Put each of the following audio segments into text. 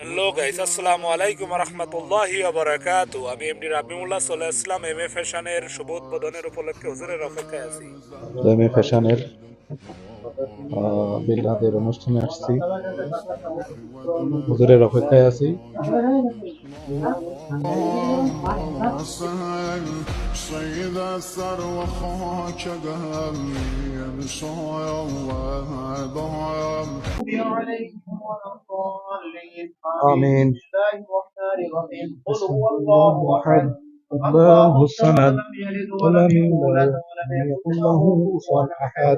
Hello guys, আসসালামু আলাইকুম রহমতুল্লাহি বারাকাতু আমি এমডি রাবিমুল্লাহ সাল্লাহ ইসলাম এম এ ফ্যাশনের শুভ উদ্বোধনের উপলক্ষে। হুজুরের অপেক্ষায় আছি। এম ফ্যাশনের বিল্লাদের অনুষ্ঠানে আসছি হুজুরের অপেক্ষায় আছি حسن سيد الثروة خاك دهم ينصاي الله ضعم آمين. بسم الله الرحمن الرحيم قل هو الله احد الله الصمد لم يلد ولم ولم يولد يولد ولم ولم يكن يكن له له كفوا كفوا أحد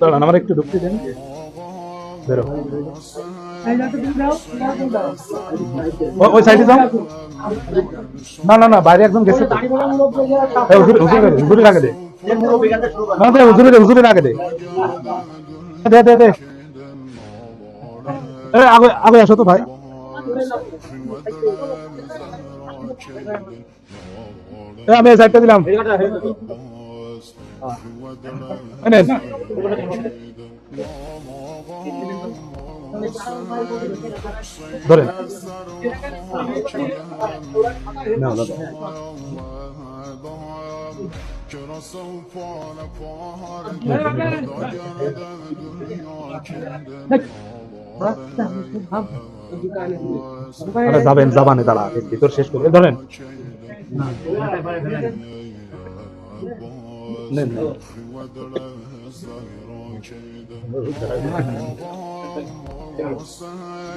দাঁড়ান আমার একটু ঢুকতে দেন। বেরো না না না, বাইরে একজন গেছে। হুজুরের আগে দে। দে হুজুরের হুজুরের আগে দে। দে দে দে। আগে আসো তো ভাই। আমি সাইডটা দিলাম। এই নেন। ধরেন না দাদা যাবেন যাবানে দাঁড়া ভিতর শেষ করে ধরেন। নেন।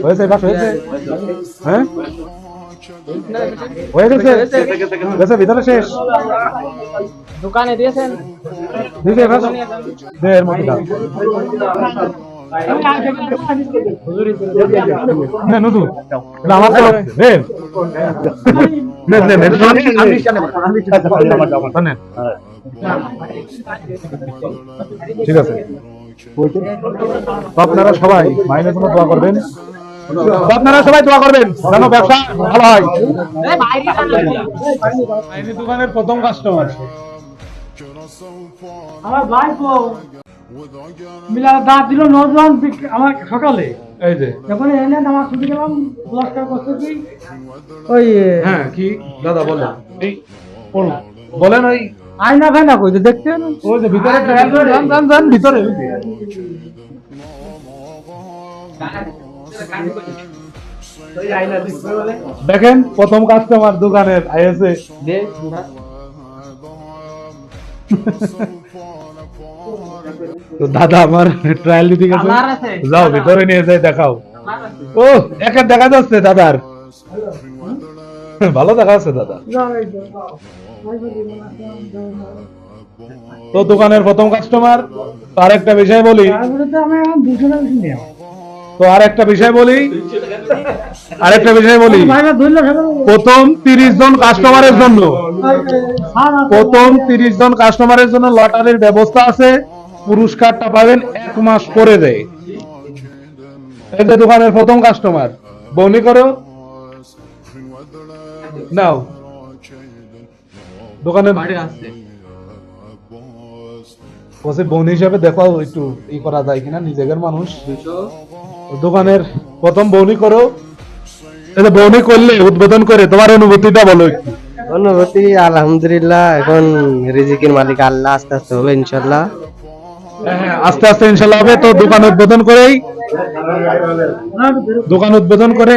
হয়েছে বাস হয়েছে হ্যাঁ হয়ে গেছে গেছে ভিতরে শেষ দোকানে দিয়েছেন আছে বাস দে এর মধ্যে দাও নে নুদু আমার তো নে নে নে নে আমি জানে ঠিক আছে। আপনারা সবাই মাইনের জন্য দোয়া করবেন? আপনারা সবাই দোয়া করবেন যেন ব্যবসা ভালো হয়। দোকানের প্রথম কাস্টমার আমার ভাই তো মিলা দাঁত দিল বিক- আমার সকালে। এই যে। যখন এনে আমার ছুটি গেলাম পুরস্কার করতে কি ওই হ্যাঁ কি? দাদা বলেন। এই বলেন ওই আয়না ফায়না কইতে দেখতেন ওই যে ভিতরে ট্রায়াল করে যান যান যান ভিতরে। দেখেন প্রথম কাস্টমার দোকানের আইএসএ তো দাদা আমার ট্রায়াল দিতে গেছে। যাও ভিতরে নিয়ে যাই দেখাও। ও একা দেখা যাচ্ছে দাদার। ভালো দেখা যাচ্ছে দাদা। তো দোকানের প্রথম কাস্টমার তো আরেকটা বিষয় বলি। তো তো আরেকটা বিষয় বলি। আরেকটা বিষয় বলি। প্রথম তিরিশ জন কাস্টমারের জন্য। প্রথম তিরিশ জন কাস্টমারের জন্য লটারির ব্যবস্থা আছে। পুরস্কারটা পাবেন এক মাস পরে দেয়। এই দোকানের প্রথম কাস্টমার বৌনি করো। নাও। দোকানের বসে বোন হিসাবে দেখো একটু ই করা যায় কিনা, নিজেদের মানুষ। দোকানের প্রথম বৌনি করো। যে বৌনি করলে উদ্বোধন করে, তোমার অনুভূতিটা বলো একটু। অনুভূতি, আলহামদুলিল্লাহ, এখন রিজিকের মালিক আল্লাহ আস্তে আস্তে হবে ইনশাল্লাহ আস্তে আস্তে ইনশাল্লাহ হবে। তো দোকান উদ্বোধন করেই দোকান উদ্বোধন করে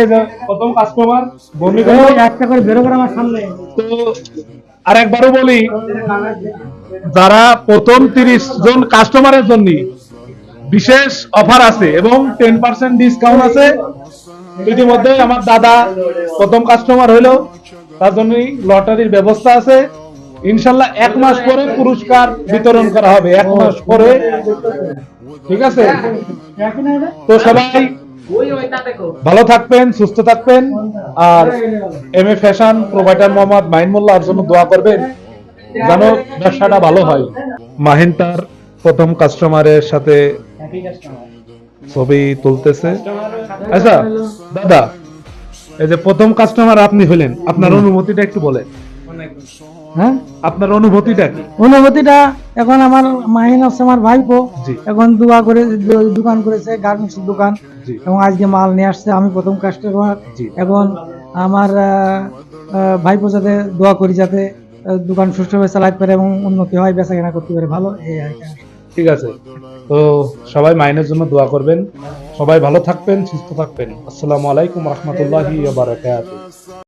প্রথম কাস্টমার বৌনি করো একটা করে বেরো করে আমার সামনে। তো আরেকবারও বলি যারা প্রথম তিরিশ জন কাস্টমারের জন্য বিশেষ অফার আছে এবং টেন পার্সেন্ট ডিসকাউন্ট আছে ইতিমধ্যে আমার দাদা প্রথম কাস্টমার হইল তার জন্য লটারির ব্যবস্থা আছে। ইনশাল্লাহ এক মাস পরে পুরস্কার বিতরণ করা হবে এক মাস পরে। ঠিক আছে? তো সবাই ভালো থাকবেন সুস্থ থাকবেন। আর M A fashion provider Mohammad Mahin মোল্লার জন্য দোয়া করবেন যেন ব্যবসাটা ভালো হয়। মাহিন তার প্রথম কাস্টমারের সাথে ছবি তুলতেছে। আচ্ছা দাদা এই যে প্রথম কাস্টমার আপনি হলেন আপনার অনুমতিটা একটু বলেন। হ্যাঁ? আপনার অনুভূতিটা কি? অনুভূতিটা এখন আমার মাহিন আছে আমার ভাইপো। এখন দোয়া করে দোকান করেছে গার্মেন্টস দোকান। এবং আজকে মাল নিয়ে আসছে আমি প্রথম কাস্টমার এখন আমার ভাইপো যাতে দোয়া করি যাতে দোকান সুষ্ঠুভাবে চালাতে পারে এবং উন্নতি হয় বেচা কেনা করতে পারে ভালো এই ঠিক আছে। তো সবাই মাইনের জন্য দোয়া করবেন। সবাই ভালো থাকবেন সুস্থ থাকবেন। আসসালামু আলাইকুম রহমতুল্লাহি বারাকাতুহু।